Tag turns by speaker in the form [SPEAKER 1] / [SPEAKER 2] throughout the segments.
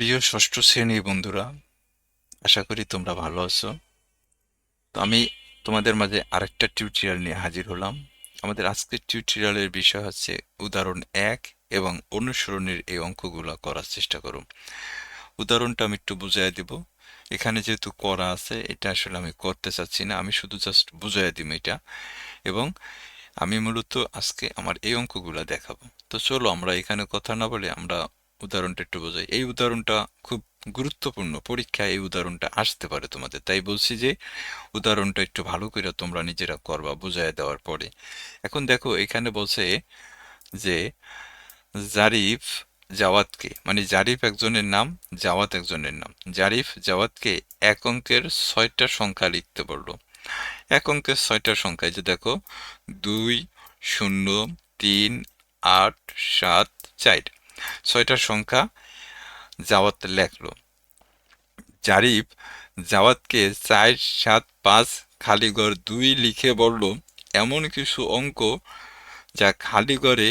[SPEAKER 1] প্রিয় ষষ্ঠ শ্রেণির বন্ধুরা, আশা করি তোমরা ভালো আছো। তো আমি তোমাদের মাঝে আরেকটা টিউটোরিয়াল নিয়ে হাজির হলাম। আমাদের আজকের টিউটোরিয়ালের বিষয় হচ্ছে উদাহরণ এক এবং অনুসরণের এই অঙ্কগুলো করার চেষ্টা করুন উদাহরণটা আমি একটু বুঝাই দিব। এখানে যেহেতু করা আছে, এটা আসলে আমি করতে চাচ্ছি না। আমি শুধু জাস্ট বুঝাই দিব এটা। এবং আমি মূলত আজকে আমার এই অঙ্কগুলো দেখাবো। তো চলো আমরা এখানে কথা না বলে আমরা উদাহরণটা একটু বোঝাই। এই উদাহরণটা খুব গুরুত্বপূর্ণ। পরীক্ষায় এই উদাহরণটা আসতে পারে তোমাদের। তাই বলছি যে, উদাহরণটা একটু ভালো করে তোমরা নিজেরা করবা বুঝাই দেওয়ার পরে। এখন দেখো, এখানে বলছে যে, জারিফ জাওয়াতকে মানে জারিফ একজনের নাম, জাওয়াত একজনের নাম। জারিফ জাওয়াতকে এক অঙ্কের ছয়টা সংখ্যা লিখতে বলল। এক অঙ্কের ছয়টা সংখ্যা যে দেখো, দুই, শূন্য, তিন, আট, সাত, চার। ছয়টা সংখ্যা জাওয়াত লেখলো। জারিফ জাওয়াতকে চার, সাত, পাঁচ, খালি ঘর দুই লিখে বলল, এমন কিছু অঙ্ক যা খালি ঘরে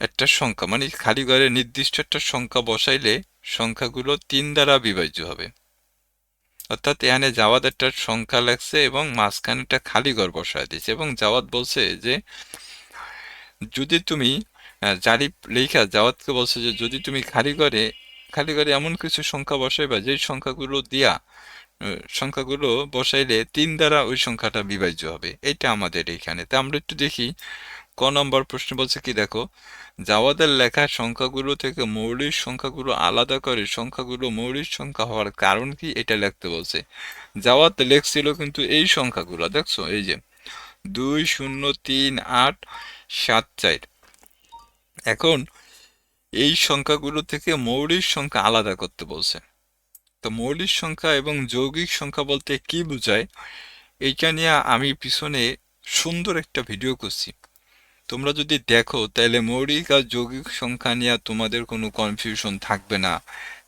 [SPEAKER 1] একটা সংখ্যা মানে খালি ঘরে নির্দিষ্ট একটা সংখ্যা বসাইলে সংখ্যাগুলো তিন দ্বারা বিভাজ্য হবে। অর্থাৎ এখানে জাওয়াত একটা সংখ্যা লেখছে এবং মাঝখানে একটা খালি ঘর বসায় দিয়েছে এবং জাওয়াত বলছে যে, যদি তুমি জারিফ লেখা জাওয়াতকে বলছে যে, যদি তুমি খালি ঘরে খালি ঘরে এমন কিছু সংখ্যা বসাইবা যে সংখ্যাগুলো দিয়া সংখ্যাগুলো বসাইলে তিন দ্বারা ওই সংখ্যাটা বিভাজ্য হবে। এটা আমাদের এইখানে তা আমরা একটু দেখি। ক নম্বর প্রশ্ন বলছে কি, দেখো জাওয়াদের লেখা সংখ্যাগুলো থেকে মৌলিক সংখ্যাগুলো আলাদা করে সংখ্যাগুলো মৌলিক সংখ্যা হওয়ার কারণ কি, এটা লিখতে বলছে। জাওয়াত লেখছিল কিন্তু এই সংখ্যাগুলো, দেখছ, এই যে, দুই, শূন্য, তিন, আট, সাত, চার। এখন এই সংখ্যাগুলো থেকে মৌলিক সংখ্যা আলাদা করতে বলছে। তো মৌলিক সংখ্যা এবং যৌগিক সংখ্যা বলতে কি বোঝায়, এইটা নিয়ে আমি পিছনে সুন্দর একটা ভিডিও করছি। তোমরা যদি দেখো, তাহলে মৌলিক আর যৌগিক সংখ্যা নিয়ে তোমাদের কোনো কনফিউশন থাকবে না।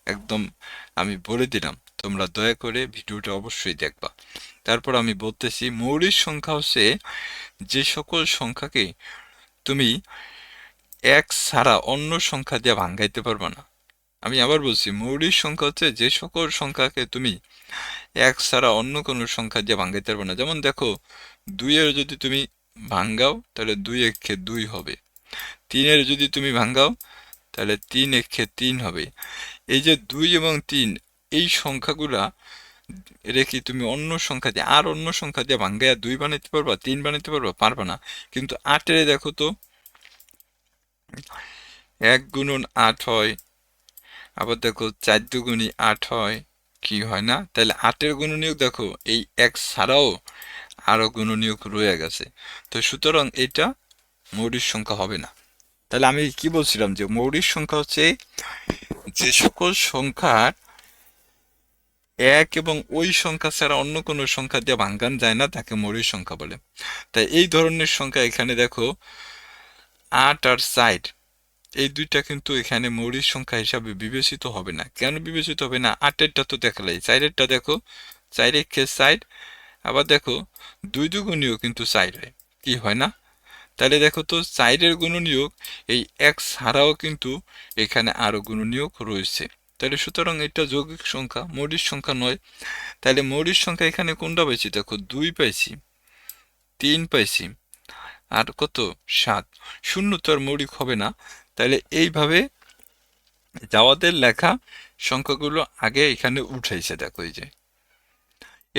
[SPEAKER 1] একদম আমি বলে দিলাম, তোমরা দয়া করে ভিডিওটা অবশ্যই দেখবা। তারপর আমি বলতেছি, মৌলিক সংখ্যা হচ্ছে যে সকল সংখ্যাকে তুমি এক ছাড়া অন্য সংখ্যা দিয়ে ভাঙ্গাইতে পারবে না। আমি আবার বলছি মৌলিক সংখ্যা হচ্ছে যে সকল সংখ্যাকে তুমি এক ছাড়া অন্য কোনো সংখ্যা দিয়ে ভাঙ্গাইতে পারবে না। যেমন দেখো, দুইয়ের যদি তুমি ভাঙ্গাও, তাহলে দুই একে দুই হবে। তিনের যদি তুমি ভাঙ্গাও, তাহলে তিন একে তিন হবে। এই যে দুই এবং তিন, এই সংখ্যাগুলা রেখে তুমি অন্য সংখ্যা দিয়ে, আর অন্য সংখ্যা দিয়ে ভাঙ্গাইয়া দুই বানাইতে পারবা, তিন বানাইতে পারবা পারবা না। কিন্তু আটের দেখো তো এক গুণন আট হয়। আবার দেখো চার দুগুণি আট হয়, কি হয় না? তাহলে আটের গুণনীয়ক দেখো, এই এক ছাড়াও আরও গুণনীয়ক রয়ে গেছে। তো সুতরাং এটা মৌলিক সংখ্যা হবে না। তাহলে আমি কি বলছিলাম যে মৌলিক সংখ্যা হচ্ছে যে সকল সংখ্যার এক এবং ওই সংখ্যা ছাড়া অন্য কোনো সংখ্যা দিয়ে ভাঙ্গান যায় না, তাকে মৌলিক সংখ্যা বলে। তাই এই ধরনের সংখ্যা এখানে দেখো আট আর সাইড এই দুইটা কিন্তু এখানে মৌলিক সংখ্যা হিসাবে বিবেচিত হবে না। কেন বিবেচিত হবে না? আটেরটা তো দেখালাই চাইরেরটা দেখো চাইরে খে সাইড আবার দেখো, দুই দুগুণীয় কিন্তু চাইর হয়। কি হয় না? তাহলে দেখো তো চাইরের গুণনীয়ক এই এক ছাড়াও কিন্তু এখানে আরও গুণনীয়ক রয়েছে। তাহলে সুতরাং এটা যৌগিক সংখ্যা, মৌলিক সংখ্যা নয়। তাহলে মৌলিক সংখ্যা এখানে কোনটা পাইছি? দেখো, দুই পাইছি, তিন পাইছি আর কত? সাত। শূন্য তো আর মৌলিক হবে না। তাহলে এইভাবে জাওয়াদের লেখা সংখ্যাগুলো আগে এখানে উঠাইছে, দেখো এই যে।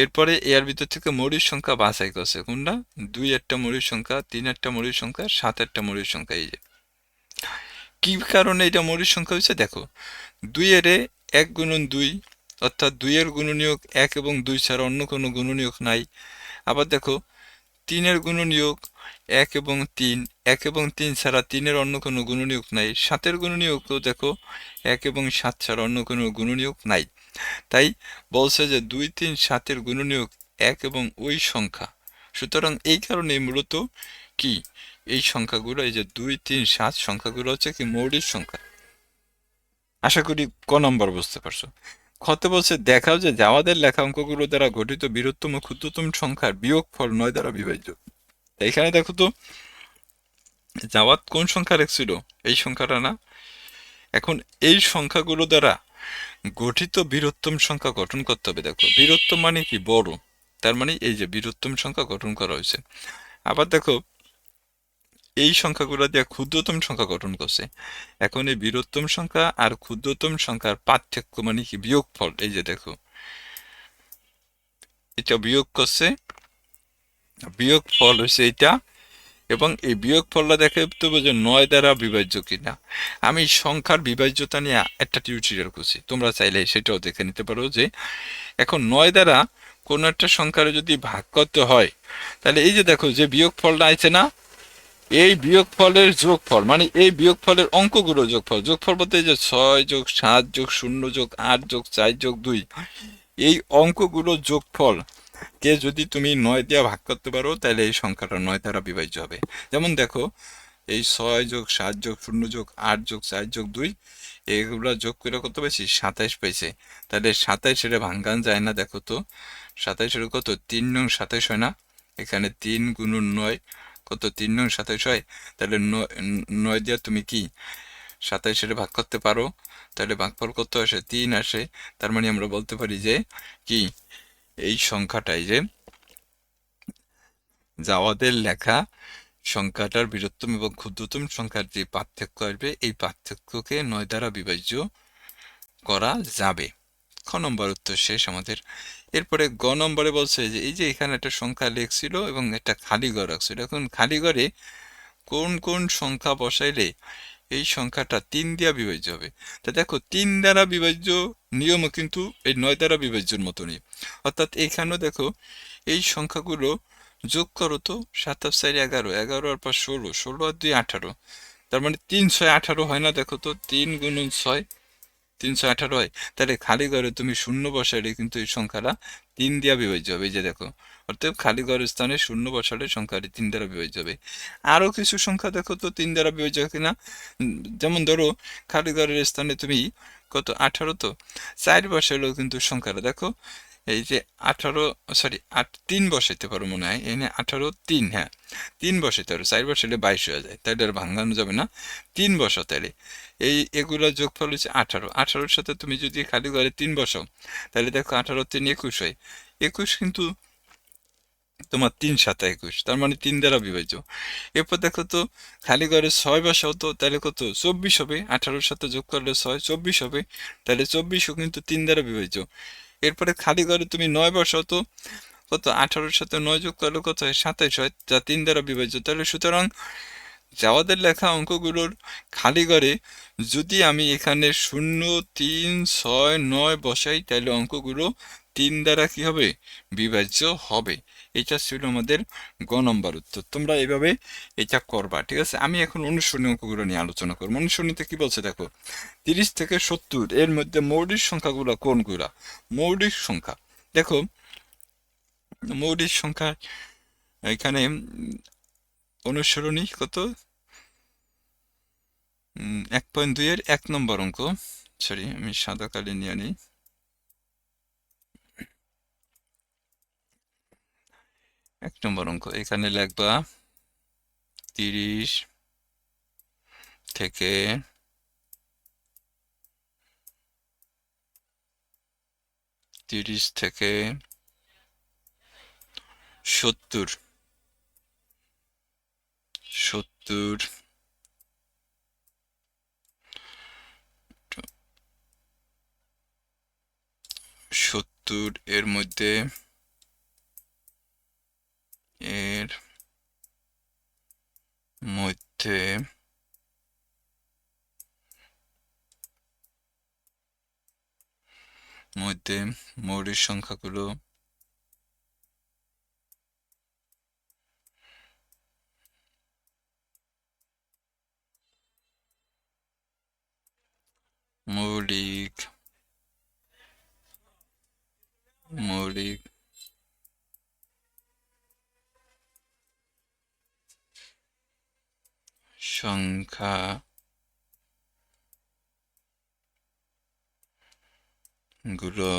[SPEAKER 1] এরপরে এর ভিতর থেকে মৌলিক সংখ্যা বাছাই করছে। কোনটা? দুই একটা মৌলিক সংখ্যা, তিন একটা মৌলিক সংখ্যা, সাত একটা মৌলিক সংখ্যা, এই যে। কি কারণে এটা মৌলিক সংখ্যা হয়েছে দেখো দুই এর এক গুণন দুই, অর্থাৎ দুইয়ের গুণনীয়ক এক এবং দুই ছাড়া অন্য কোনো গুণনীয়ক নাই। আবার দেখো তিনের গুণনীয়ক এক এবং তিন। এক এবং তিন ছাড়া তিনের অন্য কোনো গুণনীয়ক নাই। সাতের গুণনীয়কও দেখো, এক এবং সাত ছাড়া অন্য কোনো গুণনীয়ক নাই। তাই বলছে যে দুই, তিন, সাতের গুণনীয়ক এক এবং ওই সংখ্যা। সুতরাং এই কারণে মূলত কি? এই সংখ্যাগুলো, এই যে দুই, তিন, সাত সংখ্যাগুলো হচ্ছে কি মৌলিক সংখ্যা। আশা করি ক নম্বর বুঝতে পারছ? ক্ষতে বলছে, দেখাও যে জাওয়াদের লেখা অঙ্কগুলো দ্বারা গঠিত বৃহত্তম ক্ষুদ্রতম সংখ্যার বিয়োগ ফল নয় দ্বারা বিভাজ্য এখানে দেখো তো জাওয়াত কোন সংখ্যা লেখছিল এই সংখ্যাটা না? এখন এই সংখ্যাগুলো দ্বারা গঠিত বীরোত্তম সংখ্যা গঠন করতে হবে। দেখো বীরোত্তম মানে কি? বড়। তার মানে এই যে বীরোত্তম সংখ্যা গঠন করা হয়েছে। আবার দেখো এই সংখ্যাগুলো দিয়ে ক্ষুদ্রতম সংখ্যা গঠন করছে। এখন এই বীরোত্তম সংখ্যা আর ক্ষুদ্রতম সংখ্যার পার্থক্য মানে কি? বিয়োগফল, এই যে দেখো। এটা বিয়োগ করছে বিয়োগ ফল হচ্ছে এটা এবং এই বিয়োগ ফলটা দেখে হবে যে নয় দ্বারা বিভাজ্য কিনা। আমি সংখ্যার বিভাজ্যতা নিয়ে একটা টিউটোরিয়াল করছি। তোমরা চাইলে সেটাও দেখে নিতে পারো যে এখন নয় দ্বারা কোনো একটা সংখ্যার যদি ভাগ করতে হয়, তাহলে এই যে দেখো যে বিয়োগ ফলটা আছে না এই বিয়োগ ফলের যোগফল মানে এই বিয়োগ ফলের অঙ্কগুলো যোগফল যোগফল বলতে যে ছয় যোগ সাত যোগ শূন্য যোগ আট যোগ চার যোগ দুই, এই অঙ্কগুলো যোগফল কে যদি তুমি নয় দিয়ে ভাগ করতে পারো, তাহলে এই সংখ্যাটা নয় দ্বারা বিভাজ্য হবে। যেমন দেখো, এই ছয় যোগ সাত যোগ শূন্য যোগ আট যোগ চার যোগ দুই, এগুলো যোগ করে কত পেয়েছি? সাতাইশ পেয়েছে। তাহলে সাতাইশ এটা ভাঙ্গান যায় না, দেখো তো। সাতাইশের কত? তিন নং সাতাইশ হয় না। এখানে তিন গুণ নয় কত তিন নং সাতাইশ হয়, তাহলে নয় দিয়ে তুমি কি? সাতাইশের ভাগ করতে পারো, তাহলে ভাগফল কত আসে? তিন আসে। তার মানে আমরা বলতে পারি যে কি? এই সংখ্যাটাই যে যাওয়াদের লেখা সংখ্যাটার বৃহত্তম এবং ক্ষুদ্রতম সংখ্যার যে পার্থক্য আসবে, এই পার্থক্যকে নয় দ্বারা বিভাজ্য করা যাবে। খ নম্বর উত্তর শেষ আমাদের। এরপরে গ নম্বরে বলছে যে, এই যে এখানে একটা সংখ্যা লেখছিল এবং একটা খালি ঘর রাখছিল। এখন খালি ঘরে কোন কোন সংখ্যা বসাইলে এই সংখ্যাটা তিন দিয়া বিভাজ্য হবে? তা দেখো, তিন দ্বারা বিভাজ্য নিয়মও কিন্তু এই নয় দ্বারা বিভাজ্যর মতনই। অর্থাৎ এখানেও দেখো, এই সংখ্যাগুলো যোগ করো তো, সাত আট চার এগারো এগারো আর পর ষোলো ষোলো আর দুই আঠারো। তার মানে তিন ছয় আঠারো হয় না, দেখো তো, তিন গুণ ছয় তিনশো আঠারো হয়, তাহলে খালি ঘরে তুমি শূন্য বসালে কিন্তু এই সংখ্যাটা তিন দিয়া বিভাজ্য হবে, এই যে দেখো। অর্থাৎ খালি ঘরের স্থানে শূন্য বসালে সংখ্যাটি তিন দ্বারা বিভাজ্য হবে। আরও কিছু সংখ্যা দেখো তো তিন দ্বারা বিভাজ্য হয় কিনা? যেমন ধরো, খালি ঘরের স্থানে তুমি কত আঠারো তো? চার বসালেও কিন্তু সংখ্যাটা দেখো এই যে আঠারো সরি আট, তিন বসাইতে পারো মনে হয়। এনে আঠারো, তিন হ্যাঁ। তিন বসাইতে পারো, চার বসাইলে বাইশ হয়ে যায়। তাই আর ভাঙানো যাবে না। তিন বসো তাহলে। এই এগুলোর যোগফল হচ্ছে আঠারো। আঠারোর সাথে তুমি যদি খালি ঘরে তিন বসাও, তাহলে দেখো আঠারো, তিন, একুশ হয়। একুশ কিন্তু তোমার তিন, সাতা, একুশ। তার মানে তিন দ্বারা বিভাজ্য। এরপর দেখো তো, খালি ঘরে ছয় বসাও তো, তাহলে কত? চব্বিশ হবে। আঠারোর সাথে যোগ করলে ছয়, চব্বিশ হবে। তাহলে চব্বিশও কিন্তু তিন দ্বারা বিভাজ্য। এরপরে খালি ঘরে তুমি নয় বসাও তো, কত? আঠারোর সাথে নয় যোগ করলে কত হয়? সাতাইশ হয়। যা তিন দ্বারা বিভাজ্য তাহলে সুতরাং যাওয়াদের লেখা অঙ্কগুলোর খালি ঘরে যদি আমি এখানে শূন্য, তিন, ছয়, নয় বসাই, তাহলে অঙ্কগুলো তিন দ্বারা কি হবে? বিভাজ্য হবে। এটা ছিল আমাদের গ নম্বর উত্তর। তোমরা এভাবে এটা করবা, ঠিক আছে? আমি এখন অনুসরণী অঙ্কগুলো নিয়ে আলোচনা করব। অনুসরণীতে কি বলছে দেখো, তিরিশ থেকে সত্তর, এর মধ্যে মৌলিক সংখ্যাগুলো কোনগুলা? মৌলিক সংখ্যা। দেখো, মৌলিক সংখ্যা এখানে অনুসরণী কত? এক পয়েন্ট দুইয়ের এক নম্বর অঙ্ক। সরি আমি সাদা কালি নিয়ে নিই। এক নম্বর অঙ্ক এখানে লিখবা তিরিশ থেকে তিরিশ থেকে সত্তর। সত্তর সত্তর এর মধ্যে এর মধ্যে মধ্যে মৌলিক সংখ্যাগুলো মৌলিক সংখ্যা গুলো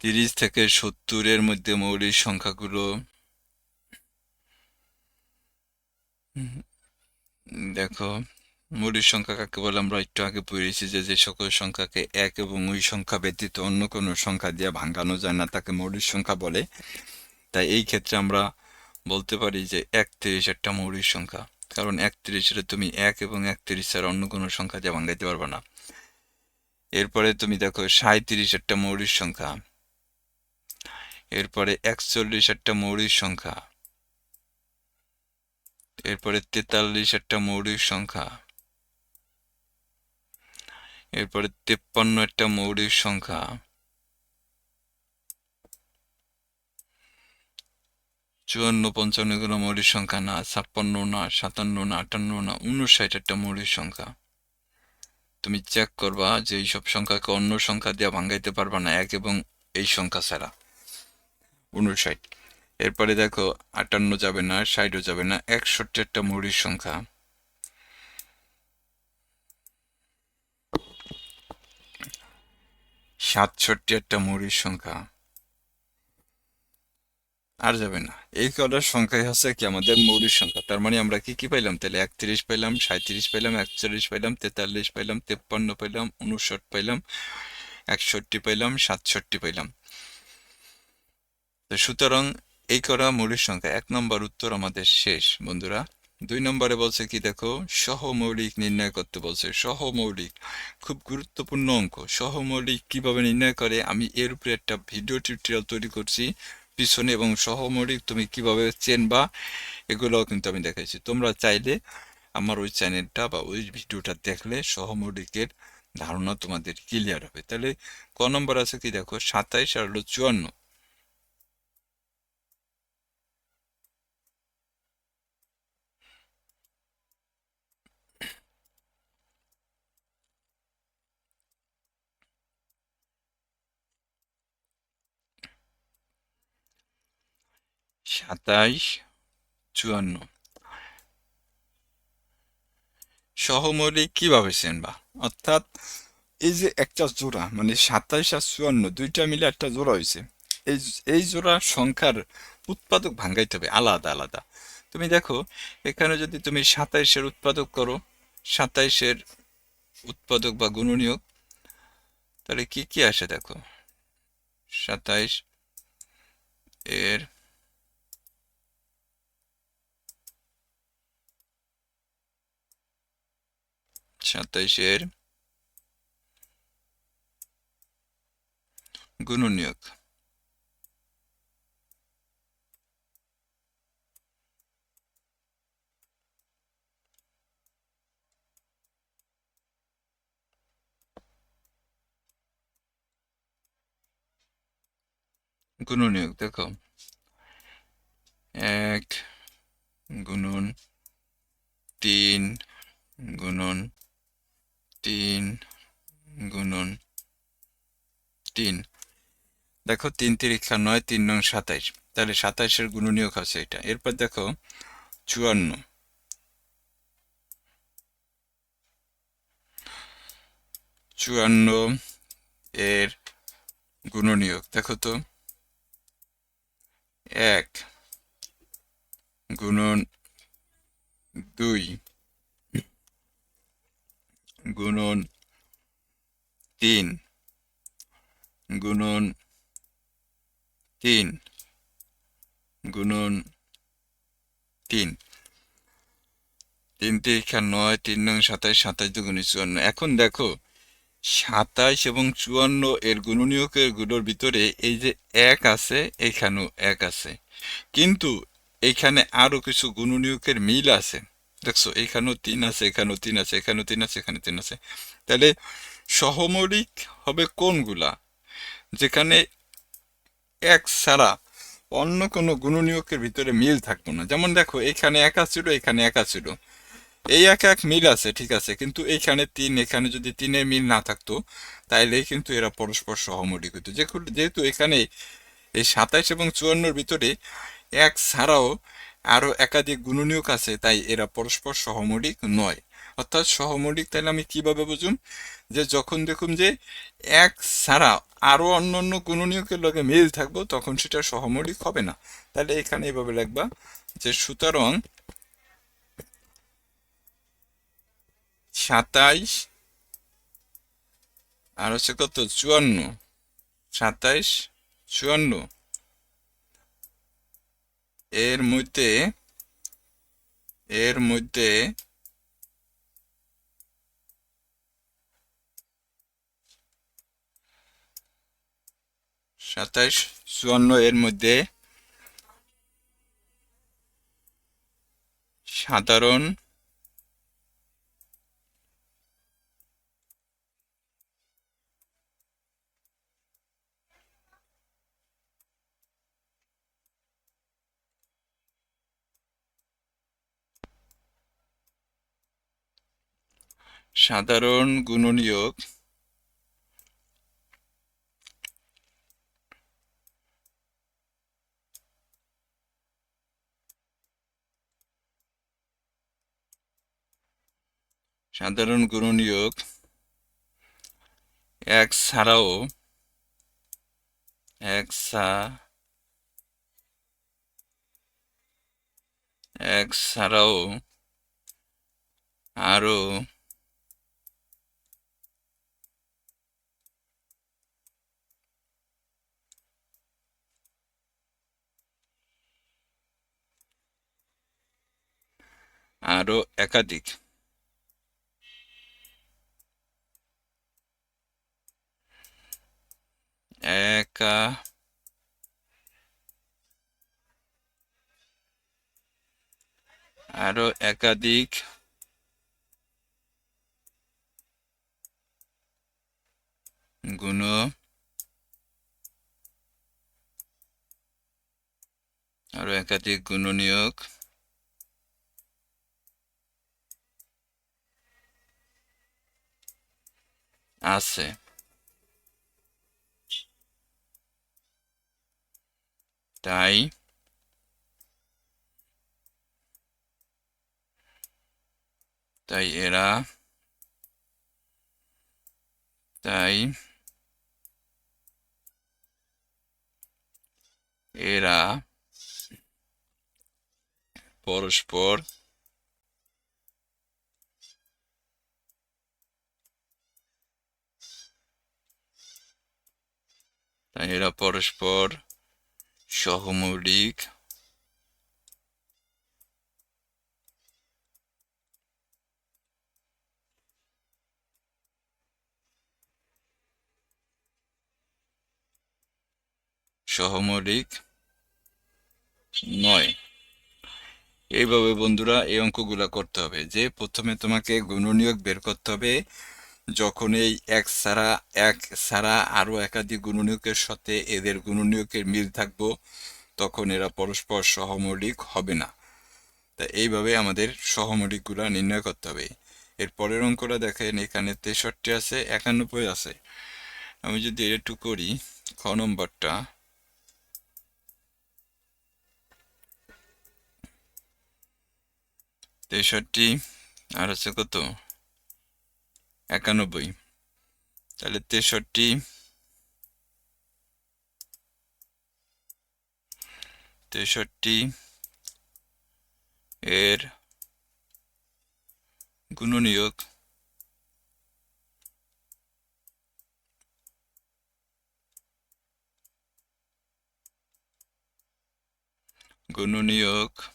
[SPEAKER 1] তিরিশ থেকে সত্তরের মধ্যে মৌলিক সংখ্যাগুলো দেখো মৌলিক সংখ্যা কাকে বলে আমরা একটু আগে পড়েছি যে যে সকল সংখ্যাকে এক এবং ওই সংখ্যা ব্যতীত অন্য কোনো সংখ্যা দিয়ে ভাঙানো যায় না তাকে মৌলিক সংখ্যা বলে তাই এই ক্ষেত্রে আমরা বলতে পারি যে একত্রিশ একটা মৌলিক সংখ্যা। কারণ একত্রিশের তুমি এক এবং একত্রিশ ছাড়া অন্য কোনো সংখ্যা দিয়ে ভাঙাইতে পারবে না। এরপরে তুমি দেখো সাঁত্রিশ একটা মৌলিক সংখ্যা। এরপরে একচল্লিশ একটা মৌলিক সংখ্যা। এরপরে তেতাল্লিশ একটা মৌলিক সংখ্যা। এরপরে তেপ্পান্ন একটা মৌলিক সংখ্যা। চুয়ান্ন পঞ্চান্ন এগুলো মৌলিক সংখ্যা না, ছাপ্পান্ন না, সাতান্ন না, আটান্ন না, উনষাট একটা মৌলিক সংখ্যা। তুমি চেক করবা যে এইসব সংখ্যাকে অন্য সংখ্যা দিয়ে ভাঙ্গাইতে পারবা না, এক এবং এই সংখ্যা ছাড়া। উনষাট। এরপরে দেখো, আটান্ন যাবে না, ষাটও যাবে না, একষট্টি একটা মৌলিক সংখ্যা। সাতষট্টি একটা মৌলিক সংখ্যা। আর যাবে না। এই কটার সংখ্যাই হচ্ছে কি আমাদের মৌলিক সংখ্যা। তার মানে আমরা কি কি পাইলাম? তাহলে একত্রিশ পাইলাম সাঁত্রিশ পাইলাম, একচল্লিশ পাইলাম, তেতাল্লিশ পাইলাম, তেপ্পান্ন পাইলাম, উনষাট পাইলাম, একষট্টি পাইলাম, সাতষট্টি পাইলাম। তো সুতরাং এই করা মৌলিক সংখ্যা, এক নম্বর উত্তর আমাদের শেষ, বন্ধুরা। দুই নম্বরে বলছে কি, দেখো সহ সহমৌলিক নির্ণয় করতে বলছে। সহ সহমৌলিক, খুব গুরুত্বপূর্ণ অঙ্ক। সহ সহমৌলিক কীভাবে নির্ণয় করে, আমি এর উপরে একটা ভিডিও টিউটোরিয়াল তৈরি করছি। পিছনে এবং সহমৌলিক তুমি কীভাবে চেনবা, এগুলোও কিন্তু আমি দেখাইছি। তোমরা চাইলে আমার ওই চ্যানেলটা বা ওই ভিডিওটা দেখলে সহমৌলিকের ধারণা তোমাদের ক্লিয়ার হবে। তাহলে ক নম্বর আছে কি দেখো? সাতাইশ আর হলো চুয়ান্ন। সাতাইশ, চুয়ান্ন। সহমৌলিক কীভাবে চেনবা? অর্থাৎ এই যে একটা জোড়া মানে সাতাইশ আর চুয়ান্ন, দুইটা মিলে একটা জোড়া হয়েছে এই এই জোড়া সংখ্যার উৎপাদক ভাঙ্গাইতে হবে, আলাদা আলাদা। তুমি দেখো, এখানে যদি তুমি সাতাইশের উৎপাদক করো, সাতাইশের উৎপাদক বা গুণনীয়ক, তাহলে কি কি আসে দেখো? সাতাইশ এর সাতাইশের গুণনীয়ক গুণনীয়ক দেখো এক গুণন তিন গুণন তিন গুণন তিন। দেখো, তিন তিরিক্ষা নয়, তিন নং সাতাইশ। তাহলে সাতাইশের গুণনীয়ক আছে এটা। এরপর দেখো, চুয়ান্ন। চুয়ান্ন এর গুণনীয়ক। দেখো তো, এক গুণন দুই। গুণন তিন গুণন তিন গুণন তিন তিন তিরিক্ষা নয়, তিন নং সাতাইশ সাতাইশ দুগুণে চুয়ান্ন। এখন দেখো সাতাইশ এবং চুয়ান্ন এর গুণনীয়কেরগুলোর ভিতরে এই যে এক আছে, এখানেও এক আছে। কিন্তু এখানে আরও কিছু গুণনীয়কের মিল আছে। দেখছ, এখানেও তিন আছে, এখানেও তিন আছে, এখানেও তিন আছে এখানে তিন আছে। তাহলে সহমৌলিক হবে কোনগুলা? যেখানে এক ছাড়া অন্য কোনো গুণনীয়কের ভিতরে মিল থাকতো না। যেমন দেখো, এখানে একা ছিল এখানে একা ছিল এই এক এক মিল আছে, ঠিক আছে, কিন্তু এইখানে তিন, এখানে যদি তিনের মিল না থাকতো, তাইলেই কিন্তু এরা পরস্পর সহমৌলিক হতো যেহেতু এখানে এই সাতাইশ এবং চুয়ান্নর ভিতরে এক ছাড়াও আরও একাধিক গুণনীয়ক আছে, তাই এরা পরস্পর সহমৌলিক নয়। অর্থাৎ সহমৌলিক তাহলে আমি কীভাবে বুঝুম? যে যখন দেখুন যে এক ছাড়া আরও অন্য অন্য গুণনীয়কের লগে মিল থাকব, তখন সেটা সহমৌলিক হবে না। তাহলে এখানে এভাবে লিখবা যে সুতরাং সাতাইশ আর হচ্ছে কত? চুয়ান্ন। সাতাইশ, চুয়ান্ন। এর মধ্যে এর মধ্যে সাতাইশ চুয়ান্ন এর মধ্যে সাধারণ সাধারণ গুণনীয়ক সাধারণ গুণনীয়ক এক ছাড়াও এক এক ছাড়াও আরও আরও একাধিক। একা। আরও একাধিক। গুণ আরও একাধিক গুণনীয়ক। আছে তাই তাই এরা তাই এরা পরস্পর এরা পরস্পর সহমৌলিক। সহমৌলিক নয়। এইভাবে বন্ধুরা এই অঙ্কগুলা করতে হবে। যে প্রথমে তোমাকে গুণনীয়ক বের করতে হবে যখন এই এক ছাড়া এক ছাড়া আরও একাধিক গুণনীয়কের সাথে এদের গুণনীয়কের মিল থাকব, তখন এরা পরস্পর সহমৌলিক হবে না। তা এইভাবে আমাদের সহমৌলিকগুলা নির্ণয় করতে হবে। এর পরের অঙ্কটা দেখেন, এখানে তেষট্টি আছে, একানব্বই আছে। আমি যদি একটু করি, খ নম্বরটা। তেষট্টি, আর হচ্ছে কত? একানব্বই। তাহলে তেষট্টি। তেষট্টি এর গুণনীয়ক গুণনীয়কগুলো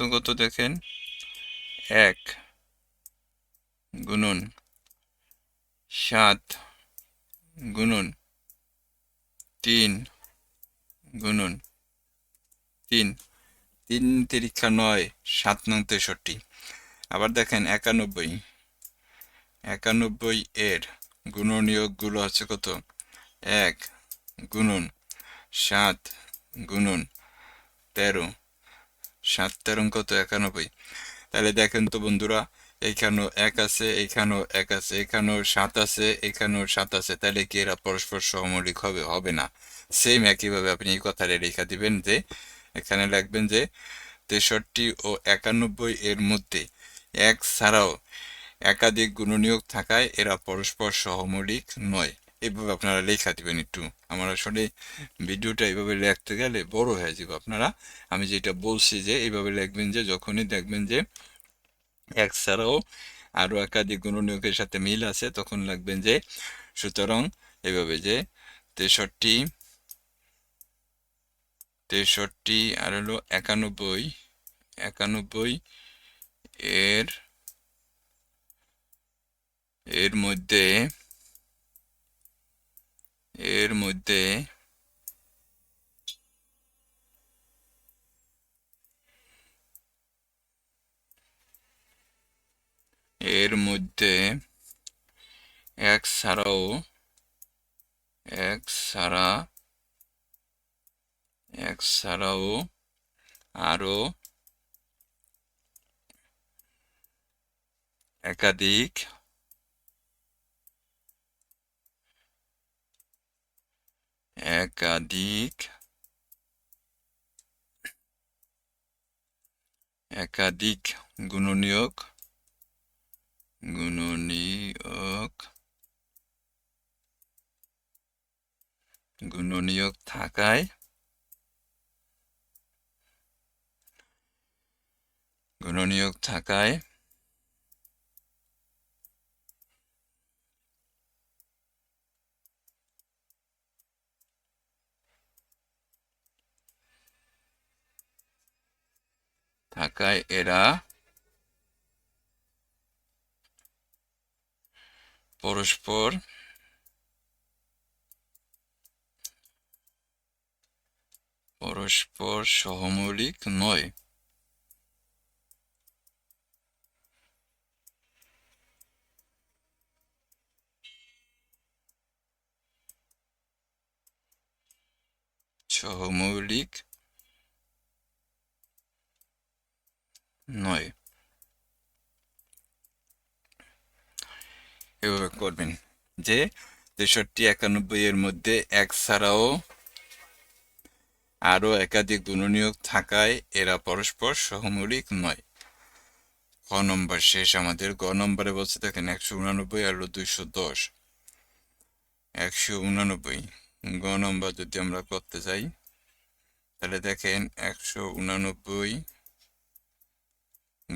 [SPEAKER 1] কত কত দেখেন, এক, গুণন, সাত, গুণন, তিন গুণন, তিন তিন তিরিক্ষা নয়, সাত নং তেষট্টি। আবার দেখেন, একানব্বই একানব্বই এর গুণনীয়কগুলো আছে কত? এক, গুণন, সাত, গুণন, তেরো সাত তেরো কত? একানব্বই। তাহলে দেখেন তো বন্ধুরা, এখানেও এক আছে, এখানেও এক আছে, এখানেও সাত আছে, এখানেও সাত আছে। তাহলে কি এরা পরস্পর সহমৌলিক হবে? হবে না। সেম একইভাবে আপনি এই কথাটা রেখা দিবেন যে, এখানে লিখবেন যে, তেষট্টি ও একানব্বই এর মধ্যে এক ছাড়াও একাধিক গুণনীয়ক থাকায় এরা পরস্পর সহমৌলিক নয়। এভাবে আপনারা লেখা দিবেন একটু। আমার আসলে ভিডিওটা এইভাবে লিখতে গেলে বড় হয়ে যাবে আপনারা। আমি যেটা বলছি যে এইভাবে লিখবেন যে, যখনই দেখবেন যে, এক ছাড়াও আরও একাধিক গুণনীয়কের সাথে মিল আছে, তখন লিখবেন যে, সুতরাং এভাবে যে, তেষট্টি তেষট্টি আর হলো একানব্বই একানব্বই এর এর মধ্যে এর মধ্যে এর মধ্যে এক ছাড়াও এক ছাড়া এক ছাড়াও আরও একাধিক একাধিক একাধিক গুণনীয়ক গুণনীয়ক গুণনীয়ক থাকায় গুণনীয়ক থাকায় থাকায় এরা পরস্পর পরস্পর সহমৌলিক নয়। সহমৌলিক নয় এভাবে করবেন যে তেষট্টি একানব্বই এর মধ্যে এক ছাড়াও আরও একাধিক গুণনীয়ক থাকায় এরা পরস্পর সহমৌলিক নয়। ক নম্বর শেষ আমাদের। গ নম্বরে বলছে দেখেন, একশো উনানব্বই আর দুইশো দশ। একশো উনানব্বই। গ নম্বর যদি আমরা করতে যাই তাহলে দেখেন, একশো উনানব্বই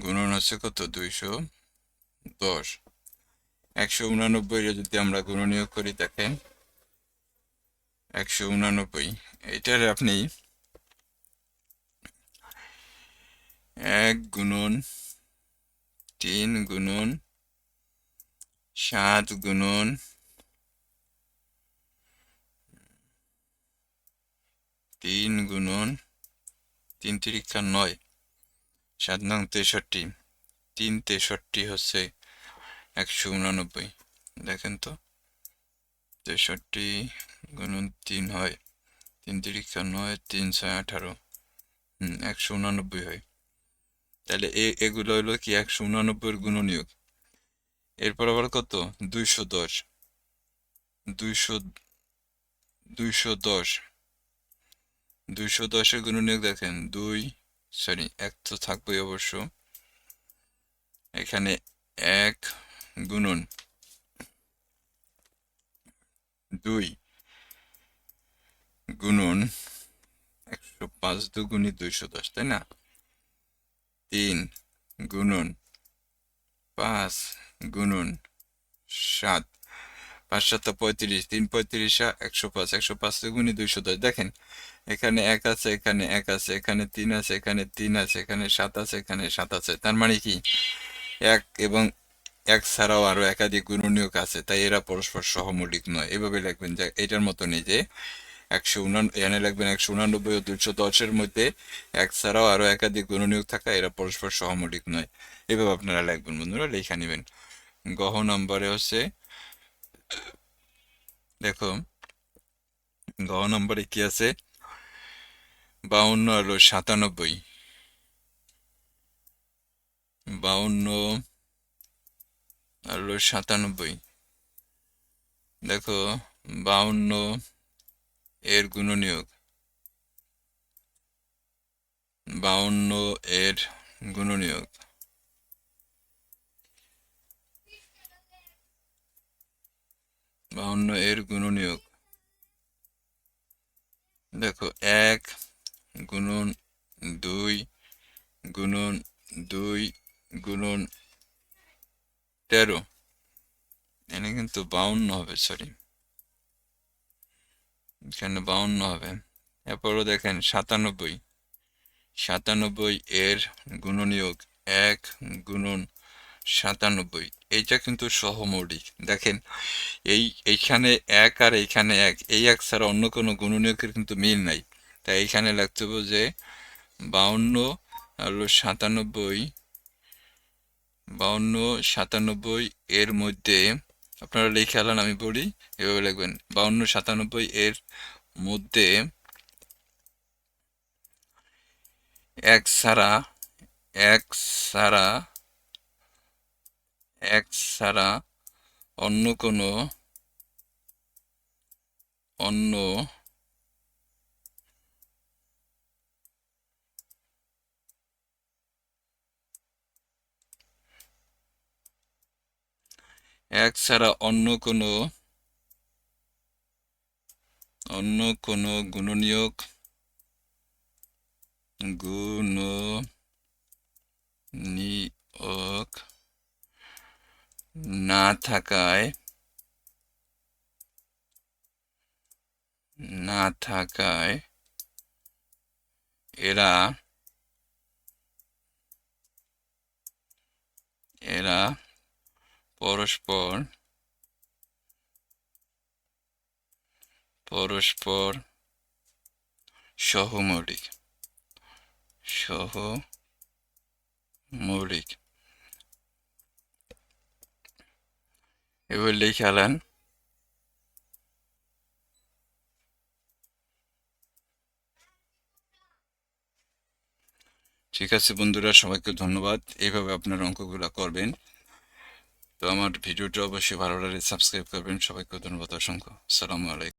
[SPEAKER 1] গুণন হচ্ছে কত দুইশো দশ। একশো উনানব্বই যদি আমরা গুণনীয় করি দেখেন। একশো উনানব্বই। এইটার আপনি এক গুণন, তিন গুণন, সাত গুণন, তিন গুণন, তিন তিরিক্ষা নয়। সাত নং তেষট্টি, তিন তেষট্টি হচ্ছে একশো উনানব্বই। দেখেন তো, তেষট্টি গুণন তিন হয়, তিন তিরিক্ষা নয়, তিন ছয় আঠারো। একশো উনানব্বই হয়। তাহলে এ, এগুলো হলো কি একশো উনানব্বইয়ের গুণনীয়ক। এরপর আবার কত? দুইশো দশ। দুইশো দুইশো দশ। দুইশো দশের গুণনীয়ক দেখেন, দুই সরি, এক তো থাকবেই অবশ্য। এখানে এক গুণন দুই গুণন একশো পাঁচ দুগুণি দুইশো দশ, তাই না? তিন গুণন পাঁচ গুণন সাত, পাঁচ সাতটা পঁয়ত্রিশ, তিন পঁয়ত্রিশ, একশো পাঁচ একশো পাঁচ দুগুণি দুইশো দশ। দেখেন এখানে এক আছে, এখানে এক আছে, এখানে তিন আছে, এখানে তিন আছে, এখানে সাত আছে, এখানে সাত আছে। তার মানে কি? এক এবং এক ছাড়াও আরও একাধিক গুণনীয়ক আছে, তাই এরা পরস্পর সহমৌলিক নয়। এভাবে লিখবেন যে এটার মতনই যে একশো উনান লিখবেন একশো উনানব্বই ও দুশো দশের মধ্যে এক ছাড়াও আরও একাধিক গুণনীয়ক থাকা এরা পরস্পর সহমৌলিক নয়। এভাবে আপনারা লিখবেন বন্ধুরা, লেখা নেবেন। গহ নম্বরে হচ্ছে, দেখো গহ নম্বরে কি আছে? বাউন্ন আর সাতানব্বই। বাউন্ন আর সাতানব্বই। দেখো, বাউন্ন এর গুণনীয়ক। বাউন্ন এর গুণনীয়ক। বাউন্ন এর গুণনীয়ক। দেখো, এক গুণন দুই গুণন দুই, গুণন তেরো। এনে কিন্তু বাউন্ন হবে সরি এখানে বাউন্ন হবে। এরপরও দেখেন, সাতানব্বই। সাতানব্বই এর গুণনীয়ক এক, গুণন সাতানব্বই। এইটা কিন্তু সহমৌলিক। দেখেন, এই, এইখানে এক আর এইখানে এক। এই এক ছাড়া অন্য কোনো গুণনীয়কের কিন্তু মিল নাই। তাই এইখানে লাগতে হবে যে বাউন্ন হলো সাতানব্বই, বাউন্ন, সাতানব্বই এর মধ্যে আপনারা লিখে আলেন, আমি বলি এভাবে লিখবেন। বাউন্ন, সাতানব্বই এর মধ্যে এক ছাড়া এক ছাড়া এক ছাড়া অন্য কোনো, অন্য এক ছাড়া অন্য কোনো অন্য কোনো গুণনীয়ক গুণনীয়ক না থাকায় না থাকায় এরা এরা পরস্পর পরস্পর সহমৌলিক সহমৌলিক। এবার লিখে আলেন, ঠিক আছে বন্ধুরা, সবাইকে ধন্যবাদ। এইভাবে আপনার অঙ্কগুলো করবেন। তো আমার ভিডিওটা অবশ্যই ভালো লাগলে সাবস্ক্রাইব করবেন। সবাইকে ধন্যবাদ অসংখ্য। সালামু আলাইকুম।